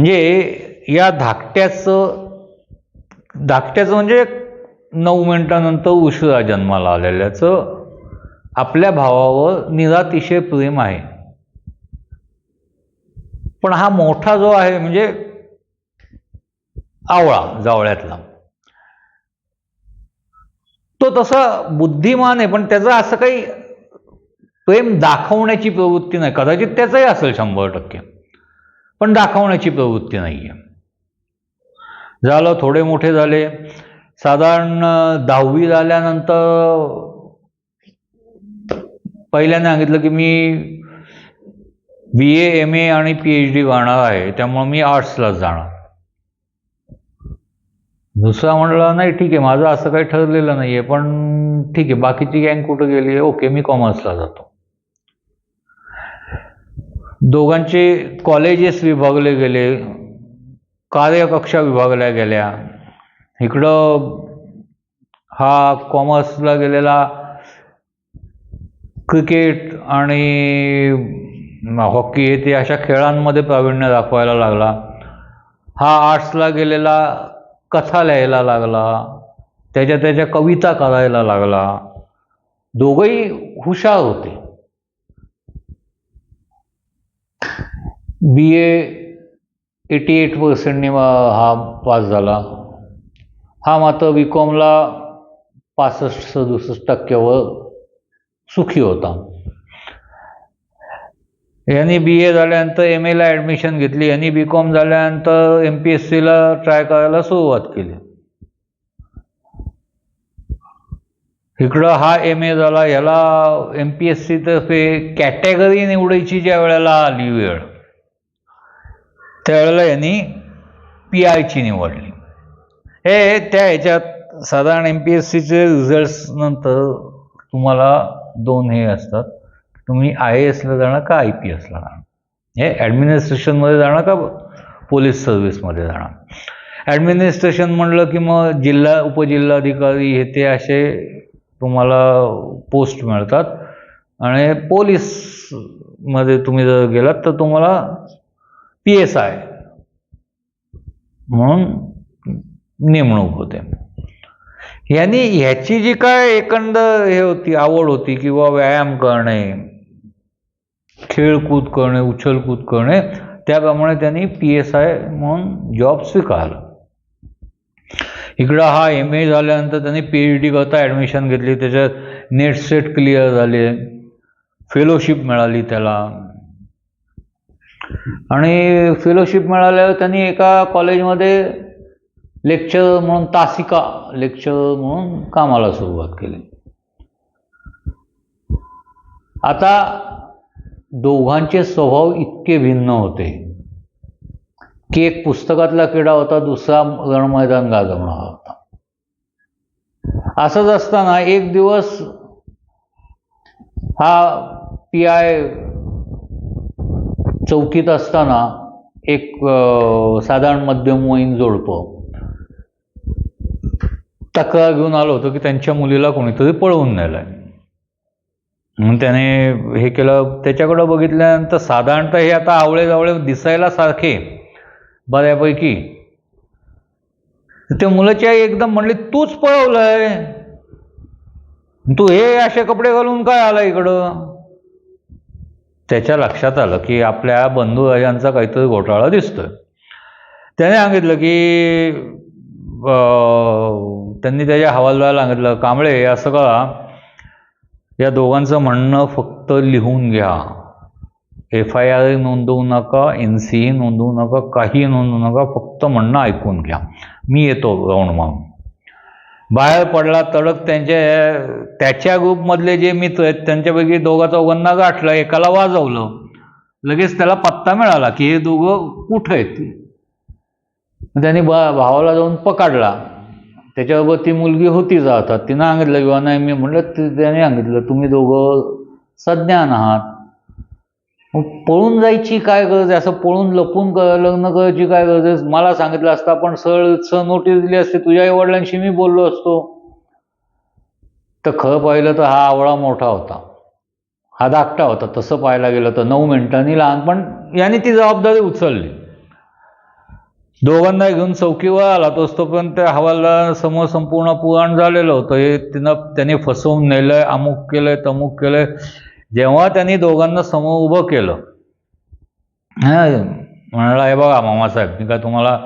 म्हणजे या धाकट्याचं धाकट्याचं म्हणजे नऊ मिनटानंतर उशिरा जन्माला आलेल्याचं आपल्या भावावर निरातिशय प्रेम आहे. पण हा मोठा जो आहे म्हणजे आवळा जावळ्यातला. तो तसा बुद्धिमान आहे पण त्याचा असं काही प्रेम दाखवण्याची प्रवृत्ती नाही. कदाचित त्याचंही असेल शंभर टक्के. पण दाखवण्याची प्रवृत्ती नाही आहे झालं थोडे मोठे झाले. साधारण दहावी झाल्यानंतर पहिल्याने सांगितलं की मी बी ए एम ए आणि पी एच डी करणार आहे त्यामुळे मी आर्ट्सलाच जाणार. दुसरा म्हणला नाही ठीक आहे माझं असं काही ठरलेलं नाही आहे पण ठीक आहे बाकीची गँग कुठं गेली आहे? ओके मी कॉमर्सला जातो. दोघांचे कॉलेजेस विभागले गेले कार्यकक्षा विभागल्या गेल्या. इकडं हा कॉमर्सला गेलेला क्रिकेट आणि हॉकी हे ते अशा खेळांमध्ये प्रावीण्य दाखवायला लागला. हा आर्ट्सला गेलेला कथा लिहायला लागला. त्याच्या त्याच्या कविता करायला लागला. दोघंही हुशार होते. बी ए एटी एट पर्सेंटने हा पास झाला. हा मात्र बी कॉमला पासष्ट सदुसष्ट टक्क्यावर सुखी होता. यांनी बी ए झाल्यानंतर एम एला ॲडमिशन घेतली. यांनी बी कॉम झाल्यानंतर एम पी एस सीला ट्राय करायला सुरुवात केली. इकडं हा एम ए झाला. याला एम पी एस सीतर्फे कॅटेगरी निवडायची ज्या वेळेला आली वेळ. त्यावेळेला यांनी पी आयची निवडली. हे त्या ह्याच्यात साधारण एम पी एस सीचे रिझल्ट्स नंतर तुम्हाला दोन हे असतात. तुम्ही आय ए एसला जाणार का आय पी एसला जाणार? हे ॲडमिनिस्ट्रेशनमध्ये जाणार का पोलीस सर्व्हिसमध्ये जाणार? ॲडमिनिस्ट्रेशन म्हणलं की मग जिल्हा उपजिल्हाधिकारी हे ते असे तुम्हाला पोस्ट मिळतात. आणि पोलीसमध्ये तुम्ही जर गेलात तर तुम्हाला पी एस आय. म्हणून नेमणूक होते. यांनी ह्याची जी काय एकंद हे होती आवड होती किंवा व्यायाम करणे खेळकूद करणे उछलकूद करणे त्याप्रमाणे त्यांनी पी एस आय म्हणून जॉब स्वीकारला. इकडं हा एम ए झाल्यानंतर त्यांनी पी एच डी करता ॲडमिशन घेतली त्याच्यात नेट सेट क्लिअर झाले फेलोशिप मिळाली त्याला. आणि फेलोशिप मिळाल्यावर त्यांनी एका कॉलेजमध्ये लेक्चर म्हणून तासिका लेक्चर म्हणून कामाला सुरुवात केली. आता दोघांचे स्वभाव इतके भिन्न होते. की एक पुस्तकातला किडा होता दुसरा रणमैदान गाजवणारा होता. असंच असताना एक दिवस हा पी आय चौकीत असताना एक साधारण मध्यमवयीन जोडपं तक्रार घेऊन आलो होतो की त्यांच्या मुलीला कोणीतरी पळवून नेलंय. म्हणून त्याने हे केलं. त्याच्याकडं बघितल्यानंतर साधारणतः हे आता आवळे जावळे दिसायला सारखे बऱ्यापैकी. ते मुलाची आई एकदम म्हणली तूच पळवलंय. तू हे असे कपडे घालून काय आला इकडं? त्याच्या लक्षात आलं की आपल्या बंधुराजांचा काहीतरी घोटाळा दिसतोय. त्याने सांगितलं की त्यांनी त्याच्या हवालदाराला सांगितलं कांबळे असं करा या दोघांचं म्हणणं फक्त लिहून घ्या. एफ आय आर नोंदवू नका एन सी नोंदवू नका काही नोंदवू नका फक्त म्हणणं ऐकून घ्या. मी येतो राऊंड म्हणून बाहेर पडला तडक त्यांच्या त्याच्या ग्रुपमधले जे मित्र आहेत त्यांच्यापैकी दोघा चौघांना गाठलं एकाला वाजवलं. लगेच त्याला पत्ता मिळाला की हे दोघं कुठं आहेत? त्यांनी बा भावाला जाऊन पकडला. त्याच्याबरोबर ती मुलगी होती जातात. तिनं सांगितलं किंवा नाही मी म्हणलं त्याने सांगितलं तुम्ही दोघं सज्ञान आहात. मग पळून जायची काय गरज आहे? असं पळून लपून लग्न करायची काय गरज आहे? मला सांगितलं असतं आपण सळ सण नोटीस दिली असते. तुझ्या आई वडिलांशी मी बोललो असतो. तर खरं पाहिलं तर हा आवळा मोठा होता. हा धाकटा होता. तसं पाहायला गेलं तर नऊ मिनिटांनी लहानपण याने ती जबाबदारी उचलली. दोघांना घेऊन चौकीवर आला. तोच तोपर्यंत त्या हवालदार समोर संपूर्ण पुराण झालेलं होतं. हे तिनं त्याने फसवून नेलंय अमुक केलंय तमुक केलंय. जेव्हा त्यांनी दोघांना समोर उभं केलं म्हणाला हे बघा मामासाहेब मी काय तुम्हाला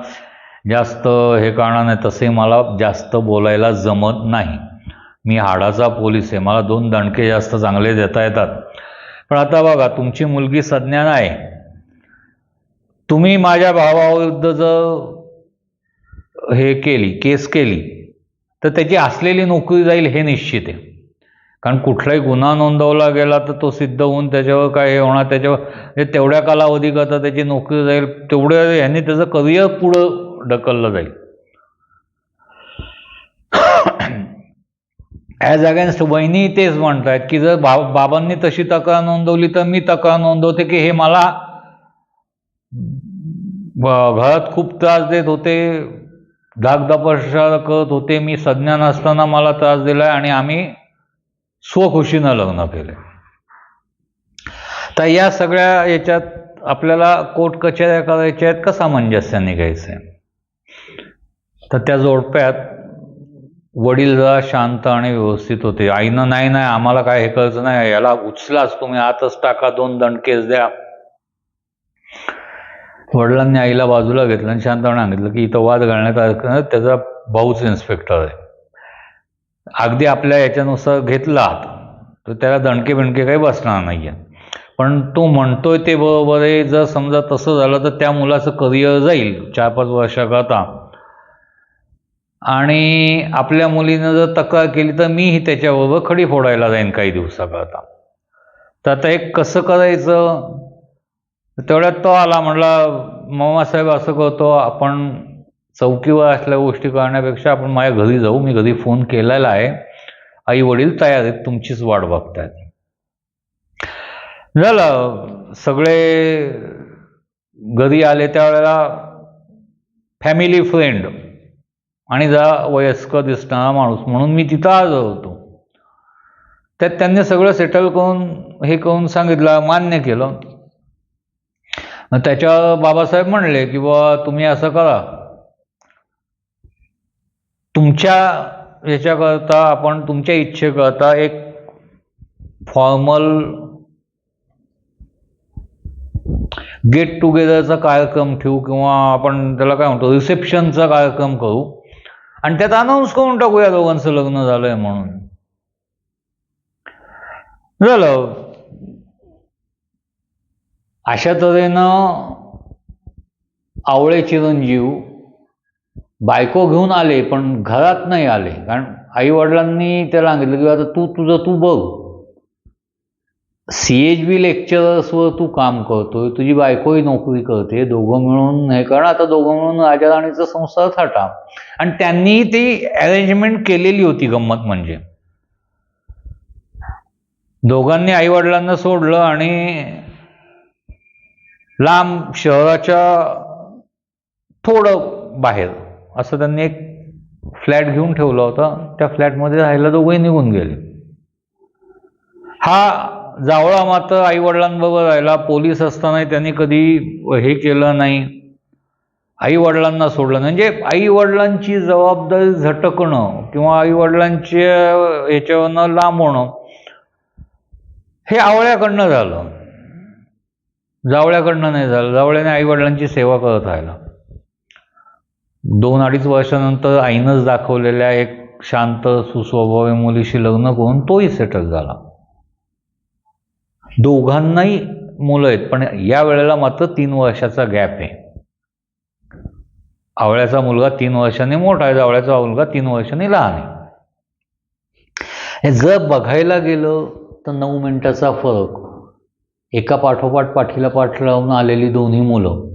जास्त हे करणार नाही तसे मला जास्त बोलायला जमत नाही. मी हाडाचा पोलीस आहे मला दोन दणके जास्त चांगले देता येतात. पण आता बघा तुमची मुलगी संज्ञान आहे. तुम्ही माझ्या भावाविरुद्ध जर हे केली केस केली तर त्याची असलेली नोकरी जाईल हे निश्चित आहे. कारण कुठलाही गुन्हा नोंदवला गेला तर तो सिद्ध होऊन त्याच्यावर काय हे होणार त्याच्यावर हे तेवढ्या कालावधीकरता त्याची नोकरी जाईल तेवढ्या ह्यांनी त्याचं करिअर पुढं ढकललं जाईल. ॲज अगेन्स्ट वहिनी तेच म्हणत आहेत की जर बा बाबांनी तशी तक्रार नोंदवली तर मी तक्रार नोंदवते की हे मला ब- घरात खूप त्रास देत होते धाकधपशा करत होते मी संज्ञा असताना मला त्रास दिला आणि आम्ही स्वखुशीनं लग्न केले. तर या सगळ्या याच्यात आपल्याला कोर्ट कचेऱ्या करायच्या आहेत का सामंजस्याने घ्यायचं आहे तर त्या जोडप्यात वडील जरा शांत आणि व्यवस्थित होते. आईनं नाही नाही आम्हाला काय हे करायचं नाही. याला उचलाच तुम्ही. आतच टाका दोन दणकेस द्या. वडिलांनी आईला बाजूला घेतलं आणि शांतपणे सांगितलं की इथं वाद घालण्यात त्याचा भाऊच इन्स्पेक्टर आहे. अगदी आपल्या याच्यानुसार घेतला तर त्याला दणके बिणके काही बसणार नाही आहे पण तो म्हणतोय ते बरोबर आहे जर समजा तसं झालं तर त्या मुलाचं करिअर जाईल चार पाच वर्षाकरता. आणि आपल्या मुलीनं जर तक्रार केली तर मीही त्याच्याबरोबर खडी फोडायला जाईन काही दिवसाकरता. तर आता एक कसं करायचं? तेवढ्यात तो आला म्हटला मामासाहेब असं करतो आपण चौकीवर असल्या गोष्टी करण्यापेक्षा आपण माझ्या घरी जाऊ. मी घरी फोन केलेला आहे. आई वडील तयार आहेत. तुमचीच वाट बघतायत. झालं. सगळे घरी आले त्यावेळेला फॅमिली फ्रेंड आणि जरा वयस्कर दिसणारा माणूस म्हणून मी तिथं आलो होतो. त्यात त्यांनी सगळं सेटल करून हे करून सांगितलं मान्य केलं. त्याच्यावर बाबासाहेब म्हणले की बुवा तुम्ही असं करा. तुमच्या याच्याकरता आपण तुमच्या इच्छेकरता एक फॉर्मल गेट टुगेदरचा कार्यक्रम ठेवू किंवा आपण त्याला काय म्हणतो रिसेप्शनचा कार्यक्रम करू. आणि त्यात अनाऊन्स करून टाकूया दोघांचं लग्न झालंय म्हणून. झालं. अशा तऱ्हेनं आवळे चिरंजीव बायको घेऊन आले पण घरात नाही आले. कारण आई वडिलांनी त्याला सांगितलं की आता तू तुझं तू बघ. सी एच बी लेक्चरर्सवर तू काम करतोय तुझी बायकोही नोकरी करते दोघं मिळून हे कारण आता दोघं मिळून राजा राणीचा संसार थाटा. आणि त्यांनी ती अरेंजमेंट केलेली होती गंमत म्हणजे. दोघांनी आई वडिलांना सोडलं आणि लांब शहराच्या थोडं बाहेर असं त्यांनी एक फ्लॅट घेऊन ठेवला होता. त्या फ्लॅटमध्ये राहायला दोघंही निघून गेले. हा जावळा मात्र आई वडिलांबरोबर राहिला. पोलीस असतानाही त्यांनी कधी हे केलं नाही. आई वडिलांना सोडलं नाही. म्हणजे आई वडिलांची जबाबदारी झटकणं किंवा आई वडिलांच्या याच्यावरनं लांब होणं हे आवळ्याकडनं झालं. जावळ्याकडनं नाही झालं. जावळ्याने आई वडिलांची सेवा करत राहिला. दोन अडीच वर्षानंतर आईनंच दाखवलेल्या एक शांत सुस्वभावी मुलीशी लग्न करून तोही सेटल झाला. दोघांनाही मुलं आहेत पण या वेळेला मात्र तीन वर्षाचा गॅप आहे. आवळ्याचा मुलगा तीन वर्षांनी मोठा आहे जावळ्याचा मुलगा तीन वर्षांनी लहान आहे. जर बघायला गेलं तर नऊ मिनिटाचा फरक. एका पाठोपाठ पाठीला पाठ लावून आलेली दोन्ही मुलं